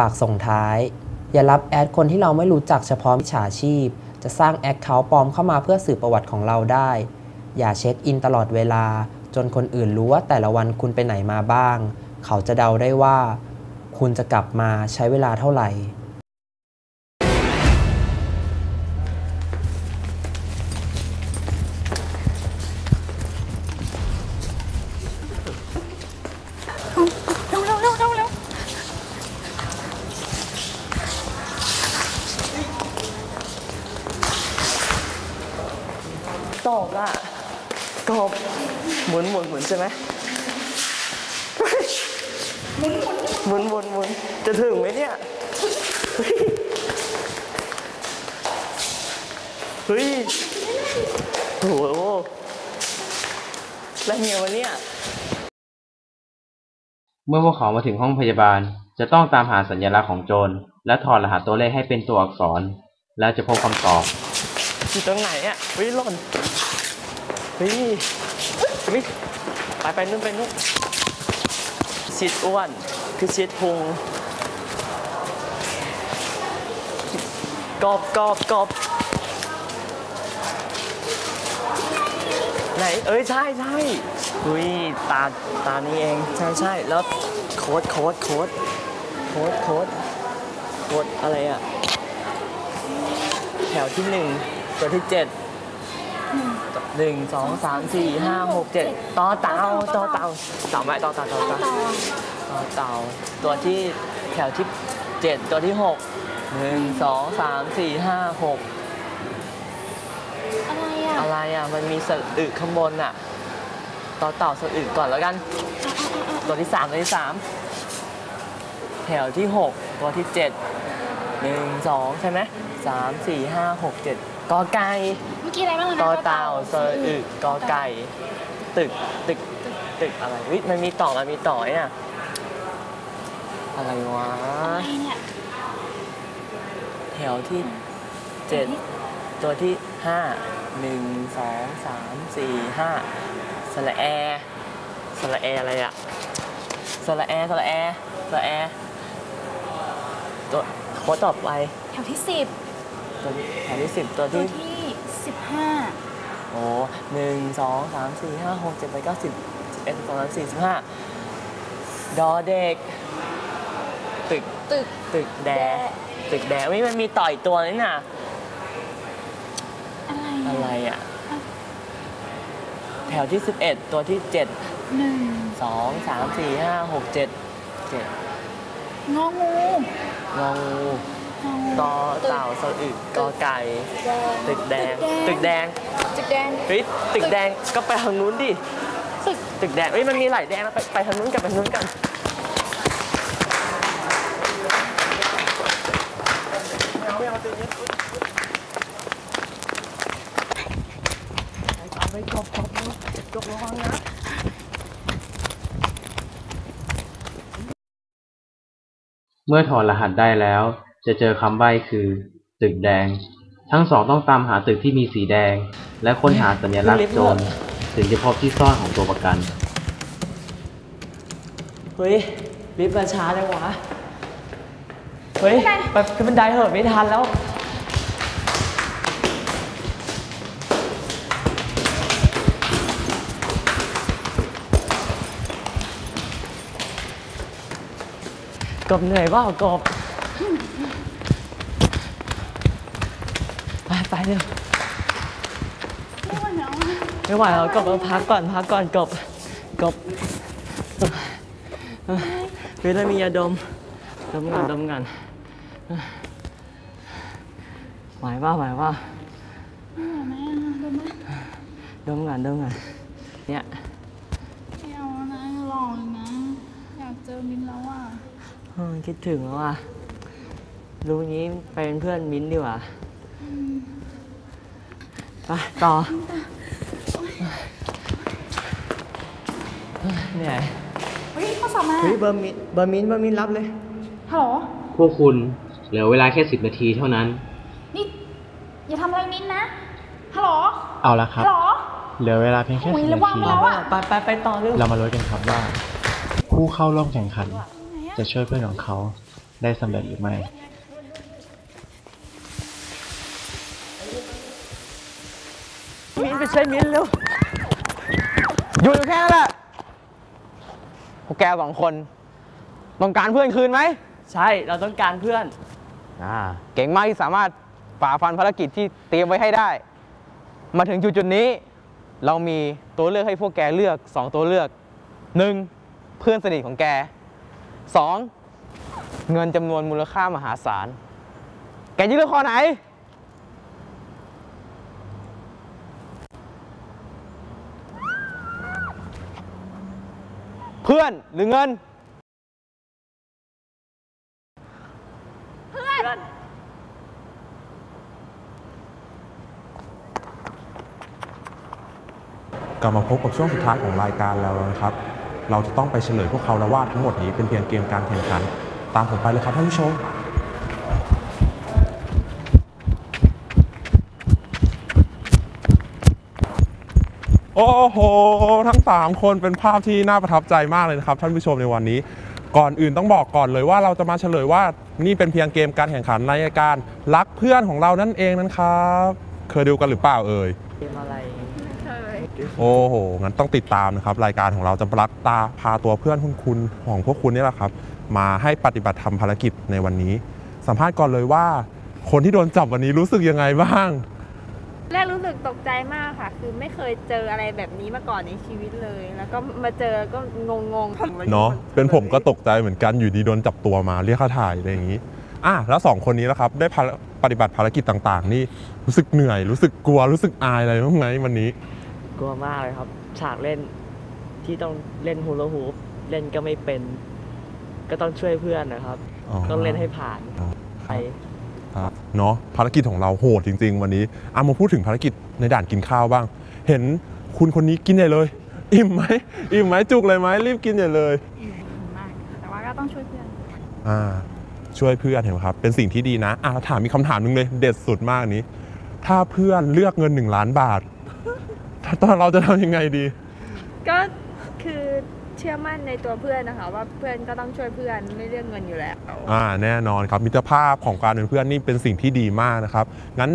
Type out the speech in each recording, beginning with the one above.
ฝากส่งท้าย อย่ารับแอดคนที่เราไม่รู้จักเฉพาะมิจฉาชีพ จะสร้างแอคเคาท์ปลอมเข้ามาเพื่อสืบประวัติของเราได้ อย่าเช็คอินตลอดเวลา จนคนอื่นรู้ว่าแต่ละวันคุณไปไหนมาบ้าง เขาจะเดาได้ว่า คุณจะกลับมาใช้เวลาเท่าไหร่ ตกอะกบหมุนหมุนหมุนใช่ไหมหมุนหมุนหมุนหมุนจะถึงไหมเนี่ย เฮ้ยเฮ้ยโอ้โหแล้วเมียวะเนี่ย เมื่อพวกเขามาถึงห้องพยาบาล จะต้องตามหาสัญลักษณ์ของโจร และถอดรหัสตัวเลขให้เป็นตัวอักษร แล้วจะพบคำตอบ อยู่ตรงไหนอะเฮ้ยหล่นเฮ้ยเฮ้ยไปไปนู่นไปนู่นชิดอ้วนคือชิดพุงกอบกอบกอบไหน เอ้ย ใช่ใช่อุ้ยตา ตานี้เอง ใช่ใช่แล้วโค้ดโค้ดโค้ดโค้ดโค้ดโค้ดอะไรอะแถวที่หนึ่ง ตัวที่เจ็ดหนึ่งสองสามสี่ห้าหกเจ็ดต่อเต่าต่อเต่าเต่าไหมต่อเต่าต่อเต่าต่อเต่าตัวที่แถวที่เจ็ดตัวที่หกหนึ่งสองสามสี่ห้าหกอะไรอะอะไรอะมันมีสะอึกข้างบนอะต่อเต่าสะอึกก่อนแล้วกัน ตัวที่สามตัวที่สามแถวที่หกตัวที่เจ็ดหนึ่งสองใช่ไหมสามสี่ห้าหกเจ็ด กอไก่เมื่อกี้อะไรบ้างนะต่อเต่าสะอึกกอไก่ ตึกตึกตึกอะไรวิมันมีต่อมันมีต่อเนี่ยอะไรวะอะไรเนี่ยแถวที่เจ็ดตัวที่ห้าหนึ่งสองสามสี่ห้าสระแอสระแออะไรอะสระแอสระแอสระแอตัวโค้ดต่อไปแถวที่สิบ ตัวแถวที่สิบตัวตัวที่ที่สิบห้าโอ้หนึ่งสองสามสี่ห้าหกเจ็ดแปดเก้าสิบสิบเอ็ดสิบสองสิบสามสี่สิบห้าดอเด็ก ตึกตึกตึกแด ตึกแดไม่มันมีต่อยตัวนี่น่ะ อะไรอะไรอะอะ แถวที่ 11 ตัวที่ 7 หนึ่ง2 3 4 5 6 7 7งองูงองูงองู ตอเต่าสะอึกกอไก่แดงตึกแดง ตึกแดง ตึกแดงเฮ้ยตึกแดงก็ไปทางนู้นดิ ตึกตึกแดงเฮ้ยมันมีหลายแดงนะไปไปทางนู้นกันไปทางนู้นกันไม่เอาไม่เอาตัวนี้เอาไปกบกบกบระวังนะเมื่อถอดรหัสได้แล้ว จะเจอคำใบ้คือตึกแดง ทั้งสองต้องตามหาตึกที่มีสีแดง และค้นหาสัญลักษณ์โจรถึงจะพบที่ซ่อนของตัวประกัน เฮ้ยลิฟต์มาช้าจังวะ เฮ้ยไปขึ้นบันไดเถอะไม่ทันแล้ว กบเหนื่อยเปล่ากบ ไปไปเร็วไม่ไหวแล้วไม่ไหวแล้วกบพักก่อนพักก่อนกบกบเฮ้ยเรามียาดม ดมกันดมกันไหวป่ะไหวป่ะไม่ไหวไหมดูไหมดมกันดมกันเนี่ยไม่เอานะหลอกอีกนะ อยากเจอมิ้นแล้วอะคิดถึงแล้วอะรู้งี้ไปเป็นเพื่อนมิ้นดีกว่า ไปต่อเหนื่อยเฮ้ยข้อสอบมาเฮ้ยเบอร์มิ้นท์เบอร์มิ้นท์เบอร์มิ้นท์รับเลยฮัลโหลพวกคุณเหลือเวลาแค่สิบนาทีเท่านั้น นี่ อย่าทำอะไรมินนะฮัลโหลเอาละคฮัรัลบโหลเหลือเวลาเพียงแค่โอ้ยสิบระนาวังทีแล้วอะไปไปไปต่อเร็วเรามาลุ้นกันครับว่า ผู้เข้าร่วมแข่งขัน จะช่วยเพื่อนของเขาได้สำเร็จหรือไม่ ไปช่วยมิ้นเร็วหยุดอยู่แค่นั้นแหละพวกแกสองคน ต้องการเพื่อนคืนไหม ใช่ เราต้องการเพื่อน อ่า เก่งมากที่สามารถฝ่าฟันภารกิจที่เตรียมไว้ให้ได้ มาถึงจุดจุดๆนี้ เรามีตัวเลือกให้พวกแกเลือก 2 ตัวเลือก 1. เพื่อนสนิทของแก 2. เงินจำนวนมูลค่ามหาศาล แกจะเลือกข้อไหน พื่อนหรือเงินกลับมาพบกับช่วงสุดท้ายของรายการแล้วนะครับ เราจะต้องไปเฉลยพวกเขาแล้วว่าทั้งหมดนี้เป็นเพียงเกมการแข่งขัน ตามผมไปเลยครับท่านผู้ชม โอ้โห ทั้ง 3 คนเป็นภาพที่น่าประทับใจมากเลยนะครับ ท่านผู้ชมในวันนี้ ก่อนอื่นต้องบอกก่อนเลยว่าเราจะมาเฉลยว่านี่เป็นเพียงเกมการแข่งขันในรายการรักเพื่อนของเรานั่นเองนะครับ เคยดูกันหรือเปล่าเอ่ยเกมอะไรเคยโอ้โห งั้นต้องติดตามนะครับ รายการของเราจะรักตาพาตัวเพื่อนคุณคุณของพวกคุณนี่แหละครับ มาให้ปฏิบัติทำภารกิจในวันนี้ สัมภาษณ์ก่อนเลยว่า คนที่โดนจับวันนี้รู้สึกยังไงบ้าง แรกรู้สึกตกใจมากค่ะ คือไม่เคยเจออะไรแบบนี้มาก่อนในชีวิตเลย แล้วก็มาเจอก็งงงๆเนาะเป็นผมก็ตกใจเหมือนกันอยู่ดีโดนจับตัวมาเรียกค่าถ่ายอะไรอย่างนี้อะแล้วสองคนนี้แล้วครับ ได้ภารปฏิบัติภารกิจต่างๆ นี่รู้สึกเหนื่อย รู้สึกกลัวรู้สึกอายอะไรบ้างไหมวันนี้ กลัวมากเลยครับ ฉากเล่นที่ต้องเล่นฮูลาฮูปเล่นก็ไม่เป็น ก็ต้องช่วยเพื่อนนะครับอ๋อต้องเล่นให้ผ่านอ๋อไปครับ เนาะภารกิจของเราโหดจริง ๆ วันนี้อามาพูดถึงภารกิจในด่านกินข้าวบ้าง เห็นคุณคนนี้กินใหญ่เลย อิ่มไหมอิ่มไหมจุกเลยไหมรีบกินใหญ่เลยมากแต่ว่าก็ต้องช่วยเพื่อนอ่าช่วยเพื่อนเห็นไหมครับ เป็นสิ่งที่ดีนะอะถามมีคำถามหนึงเลยเด็ดสุดมากอันนี้ ถ้าเพื่อนเลือกเงิน1ล้านบาทถ้าตอนเราจะทำยังไงดี ก็คือเชื่อมั่นในตัวเพื่อนนะคะว่าเพื่อนก็ต้องช่วยเพื่อนไม่เรื่องเงินอยู่แล้วอ่าแน่นอนครับมิตรภาพของการเป็นเพื่อนนี่เป็นสิ่งที่ดีมากนะครับงั้น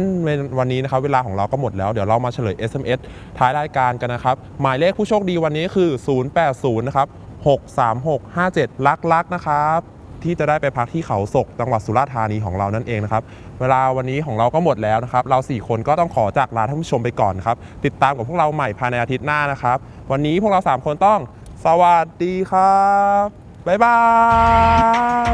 วันนี้นะครับเวลาของเราก็หมดแล้วเดี๋ยวเรามาเฉลย SMS ท้ายรายการกันนะครับหมายเลขผู้โชคดีวันนี้คือ 080 นะครับ 63657 ลักลักนะครับที่จะได้ไปพักที่เขาศกจังหวัดสุราษฎร์ธานีของเรานั่นเองนะครับ เวลาวันนี้ของเราก็หมดแล้วนะครับ เรา 4 คนก็ต้องขอจากลาท่านผู้ชมไปก่อนนครับ ติดตามกับพวกเราใหม่ภายในอาทิตย์หน้านะครับ วันนี้พวกเรา 3 คนต้อง สวัสดีครับ บ๊ายบาย